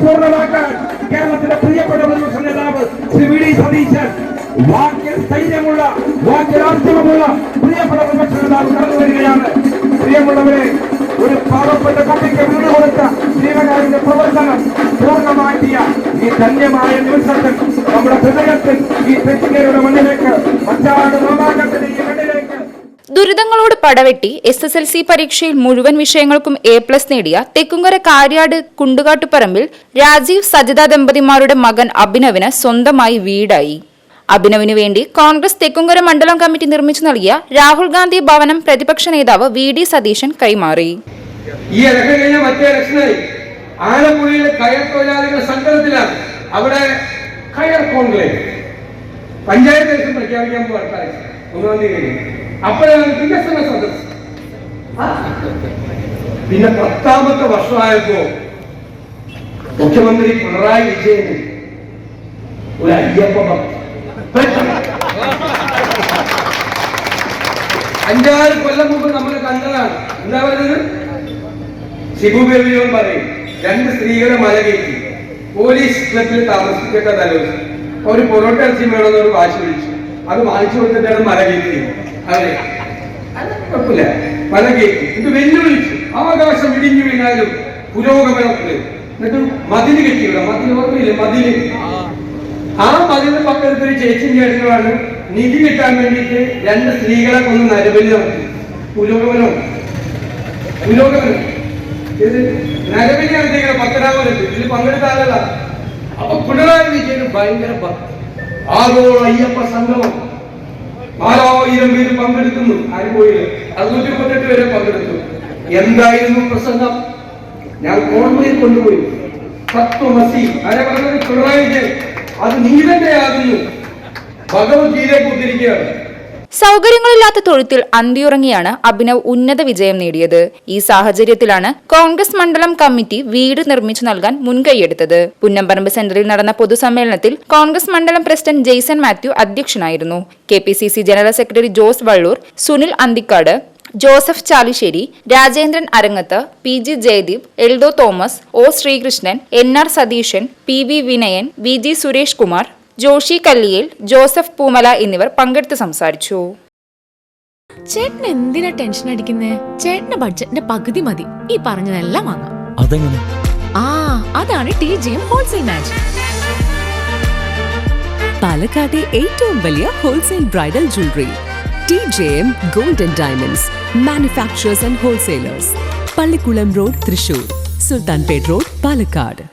പൂർണമാക്കാൻ കേരളത്തിലെ പ്രിയപ്പെട്ട പ്രതിപക്ഷ നേതാവ് ശ്രീ വി ഡി സതീശൻ വാക്യ സ്ഥൈര്യമുള്ള ആർജവമുള്ള പ്രിയപ്പെട്ട പ്രതിപക്ഷ നേതാവ് കടന്നു വരികയാണ്. പ്രിയമുള്ളവരെ ഒരു പാവപ്പെട്ട കുട്ടിക്ക് വീട് കൊടുത്ത ജീവകാരുടെ പ്രവർത്തനം പൂർണമാക്കിയ ഈ ധന്യമായ നിമിഷത്തിൽ നമ്മുടെ ഹൃദയത്തിൽ ഈ തെറ്റിക്കരുടെ മണ്ണിലേക്ക് മണ്ണിലേക്ക് ദുരിതങ്ങളോട് പടവെട്ടി എസ് എസ് എൽ സി പരീക്ഷയിൽ മുഴുവൻ വിഷയങ്ങൾക്കും എ പ്ലസ് നേടിയ തെക്കുംകര കാര്യാട് കുണ്ടുകാട്ടുപറമ്പിൽ രാജീവ് സജിത ദമ്പതിമാരുടെ മകൻ അഭിനവിന് സ്വന്തമായി വീടായി. അഭിനവിനു വേണ്ടി കോൺഗ്രസ് തെക്കുംകര മണ്ഡലം കമ്മിറ്റി നിർമ്മിച്ചു നൽകിയ രാഹുൽ ഗാന്ധി ഭവനം പ്രതിപക്ഷ നേതാവ് വി ഡി സതീശൻ കൈമാറി. ഈ ആലപ്പുഴയിലെ കയർ അവിടെ പഞ്ചായത്ത് പ്രഖ്യാപിക്കാൻ പോകാൻ ഒന്നാം തീയതി വികസന സദസ്. പിന്നെ പത്താമത്തെ വർഷമായപ്പോ മുഖ്യമന്ത്രി പിണറായി വിജയന് ഒരു അയ്യപ്പ അഞ്ചാറ് കൊല്ലം മുമ്പ് നമ്മൾ കണ്ടതാണ്. എന്താ പറയുന്നത് ശിബു പറയും രണ്ട് സ്ത്രീകളെ മല കയറ്റി. പോലീസ് ക്ലബിൽ താമസിക്കേണ്ട തലോചിച്ചു ഒരു പൊറോട്ട ഇറച്ചി വേണമെന്നൊരു വാശി വിളിച്ചു അത് വാങ്ങിച്ചു കൊടുത്തിട്ടാണ് മല കയറ്റി അവരെ അത് കുഴപ്പമില്ല. മല കയറ്റി ഇത് വെല്ലുവിളിച്ചു. ആകാശം ഇടിഞ്ഞു വീണാലും പുരോഗമനത്തിൽ എന്നിട്ട് മതിൽ കെട്ടിയില്ല മതിൽ ഓർമ്മയില്ല? മതിൽ. ആ മതിലിന് പക്കത്ത് ഒരു ചേട്ടനുമാണ് നിധി കിട്ടാൻ വേണ്ടിയിട്ട് രണ്ട് സ്ത്രീകളെ കൊന്ന് നരബലി നടത്തി. പുരോഗമനം പുരോഗമനം ഇത് നരബലി നടത്തിയ പത്തനാപുരത്ത് ഇതിൽ പങ്കെടുത്ത അപ്പൊ പിണറായി വിജയന് ഭയങ്കര ആഗോള അയ്യപ്പ സംഗമം. നാലായിരം പേര് പങ്കെടുക്കുന്നു. ആരും പോയില്ല അറുന്നൂറ്റി മുപ്പത്തെട്ട് പേരെ പങ്കെടുത്തു. എന്തായിരുന്നു പ്രസംഗം? ഞാൻ കോൺമയിൽ കൊണ്ടുപോയി. തത്വമസി ആരെ പറഞ്ഞത്? പിണറായി അത് നീ തന്നെയാകുന്നു ഭഗവത്ഗീതയെ കുത്തിരിക്കുകയാണ് സൗകര്യങ്ങളില്ലാത്ത തൊഴുത്തിൽ അന്തിയുറങ്ങിയാണ് അഭിനവ് ഉന്നത വിജയം നേടിയത്. ഈ സാഹചര്യത്തിലാണ് കോൺഗ്രസ് മണ്ഡലം കമ്മിറ്റി വീട് നിർമ്മിച്ചു നൽകാൻ മുൻകൈയെടുത്തത്. പുന്നമ്പറമ്പ് സെന്ററിൽ നടന്ന പൊതുസമ്മേളനത്തിൽ കോൺഗ്രസ് മണ്ഡലം പ്രസിഡന്റ് ജെയ്സൺ മാത്യു അധ്യക്ഷനായിരുന്നു. K general secretary Jose Vallur Sunil Anthikad Joseph Chalissery Rajendran Arangath P G Jayadeep Eldo Thomas O Sreekrishnan N R Satheesan P V Vinayan V G Suresh Kumar Joshi Kalliyil Joseph Poomala എന്നിവർ പങ്കെടുത്ത് സംസാരിച്ചു. ചേട്ടൻ എന്തിനാ tension അടിക്കുന്നേ? ചേട്ടന്റെ ബഡ്ജറ്റിന്റെ പകുതി മതി. ഈ പറഞ്ഞതെല്ലാം വാങ്ങാം. അതെങ്ങനെ? ആ അതാണ് T G M wholesale magic പാലക്കാട്ടെ ഏറ്റവും വലിയ wholesale bridal jewellery T J M gold and diamonds manufacturers and wholesalers Pallikulam road Thrissur Sultanpet road Palakkad.